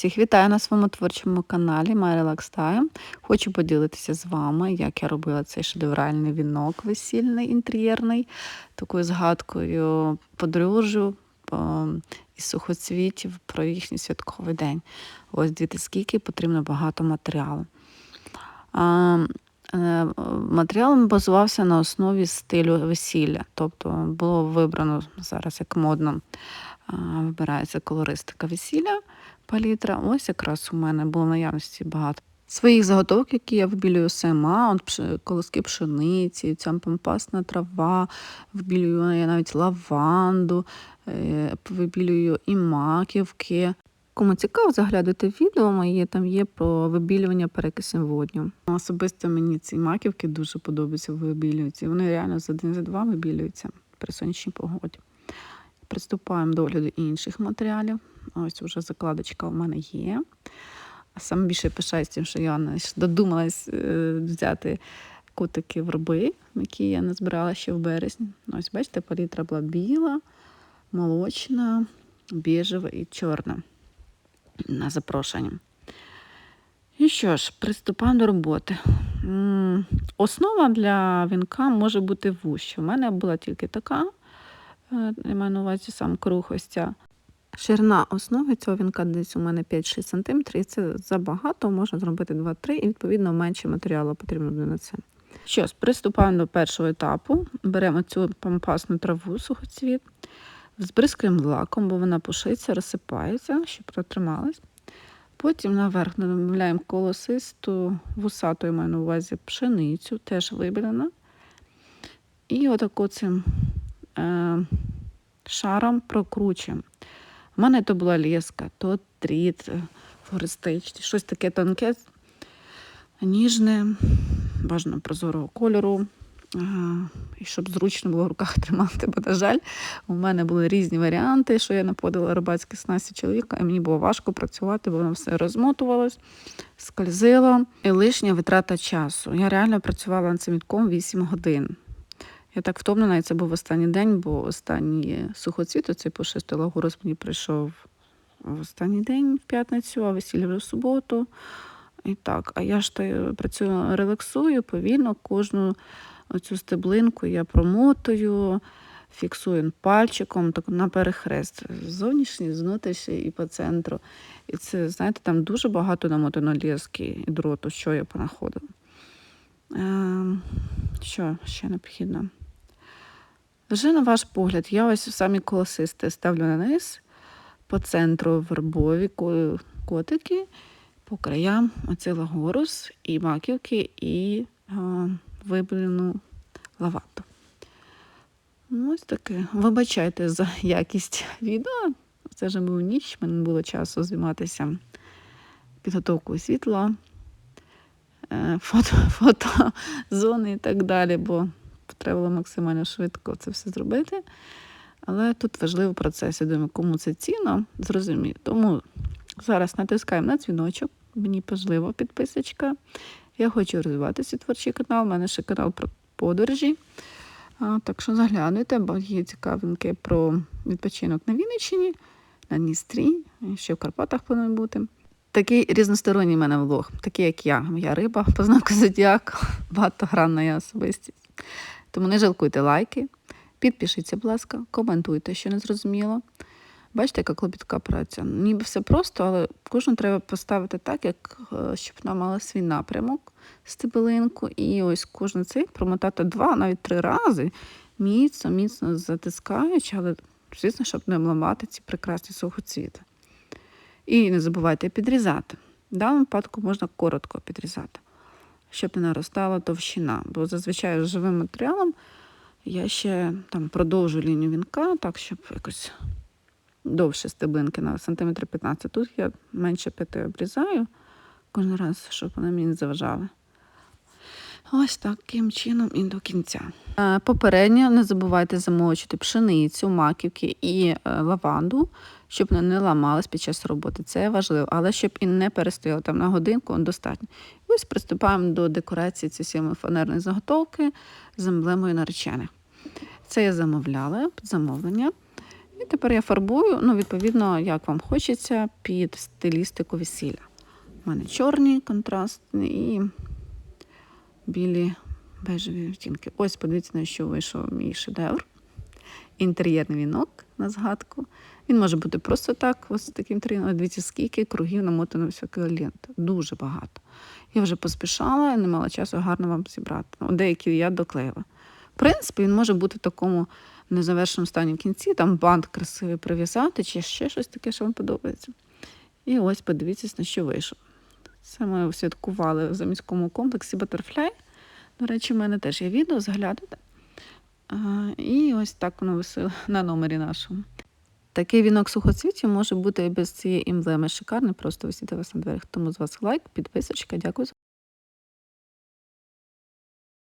Всіх вітаю на своєму творчому каналі My Relax Time. Хочу поділитися з вами, як я робила цей шедевральний вінок весільний, інтер'єрний, такою згадкою подружжю о, із сухоцвітів про їхній святковий день. Ось дивіться, скільки потрібно багато матеріалу. Е, Матеріал базувався на основі стилю весілля, тобто було вибрано зараз як модно вибирається колористика весілля палітра. Ось якраз у мене було в наявності багато своїх заготовок, які я вибілюю сама, От колоски пшениці, ця пампасна трава, вибілюю я навіть лаванду, е, вибілюю і маківки. Кому цікаво, заглядайте відео мої, там є про вибілювання перекисем водню. Особисто мені ці маківки дуже подобаються, вибілюються. Вони реально за один за два вибілюються при сонячній погоді. Приступаємо до огляду інших матеріалів. Ось вже закладочка у мене є. Саме більше пишаюсь тим, що я додумалась е, взяти кутики верби, які я не збирала ще в березні. Ось, бачите, палітра була біла, молочна, біжева і чорна на запрошення. І що ж, приступаємо до роботи. Основа для вінка може бути вуща. У мене була тільки така, я маю на увазі сам круг ось ця. Ширина основи цього вінка десь у мене 5-6 см, і це забагато, можна зробити 2-3, і відповідно менше матеріалу потрібно буде на це. Що ж, приступаємо до першого етапу. Беремо цю пампасну траву сухоцвіт, збризкуємо лаком, бо вона пушиться, розсипається, щоб протрималась. Потім наверх додаємо колосисту вусату, я маю на увазі пшеницю, теж вибілена. І отако цим шаром прокручуємо. У мене то була леска, то тріт е, флористичний, щось таке тонке, ніжне, бажано прозорого кольору. е, І щоб зручно було в руках тримати, бо, на жаль, у мене були різні варіанти, що я наподила рибацькі снасті чоловіка, і мені було важко працювати, бо воно все розмотувалось, скользило. І лишня витрата часу. Я реально працювала над цим вітком 8 годин. Я так втомлена, і це був останній день, бо останній сухоцвіт, оцей пушистий лагурус мені прийшов в останній день, в п'ятницю, а весілля вже в суботу. І так, а я ж е, працюю, релаксую повільно, кожну оцю стеблинку я промотую, фіксую пальчиком так, на перехрест. Зовнішній, з і по центру. І це, знаєте, там дуже багато намотано лески і дроту, що я понаходила. Ем, що ще необхідно? Вже на ваш погляд, я ось самі колосисти ставлю на низ, по центру вербові котики, по краям оцей лагорус і маківки, і а, вибелену лаванду. Ну, Ось таке. Вибачайте за якість відео. Це вже був ніч, в мене не було часу займатися підготовкою світла, е, фото, фотозони і так далі, бо треба було максимально швидко це все зробити. Але тут важливий процес. Я думаю, кому це цінно, зрозумію. Тому зараз натискаємо на дзвіночок. Мені важлива підписочка. Я хочу розвивати свій творчий канал. У мене ще канал про подорожі. А, так що заглянуйте, бо є цікавинки про відпочинок на Вінниччині, на Дністрі, ще в Карпатах планую бути. Такий різносторонній в мене влог, такий як я. Я риба, по знаку зодіаку, багатогранна я особистість. Тому не жалкуйте лайки, підпишіться, будь ласка, коментуйте, що не зрозуміло. Бачите, яка клопітка праця. Ніби все просто, але кожну треба поставити так, як, е, щоб вона мала свій напрямок, стебелинку. І ось кожен цей промотати два, навіть три рази, міцно, міцно затискаючи, але, звісно, щоб не обламати ці прекрасні сухоцвіти. І не забувайте підрізати. В даному випадку можна коротко підрізати, щоб не наростала товщина. Бо зазвичай з живим матеріалом я ще там продовжу лінію вінка, так, щоб якось довше стеблинки на сантиметр 15. Тут я менше п'яти обрізаю кожен раз, щоб вони мені не заважали. Ось таким чином і до кінця. Е, Попередньо не забувайте замочити пшеницю, маківки і е, лаванду, щоб вони не ламались під час роботи. Це важливо, але щоб і не перестояло там на годинку, достатньо. Ось приступаємо до декорації цієї фанерної заготовки з емблемою наречених. Це я замовляла під замовлення. І тепер я фарбую, ну, відповідно, як вам хочеться, під стилістику весілля. У мене чорні контрастні і білі бежеві відтінки. Ось подивіться, на що вийшов мій шедевр. Інтер'єрний вінок на згадку. Він може бути просто так, ось таким тріном. Дивіться, скільки кругів намотано всякої ленти. Дуже багато. Я вже поспішала, не мала часу гарно вам зібрати. Ну, деякі я доклеїла. В принципі, він може бути в такому незавершеному стані в кінці, там бант красивий прив'язати, чи ще щось таке, що вам подобається. І ось подивіться, на що вийшов. Це ми святкували в заміському комплексі Butterfly. До речі, в мене теж є відео, заглядайте. І ось так воно висило на номері нашому. Такий вінок сухоцвітів може бути і без цієї емблеми. Шикарний, просто висіти вас на дверях. Тому з вас лайк, підписочка. Дякую за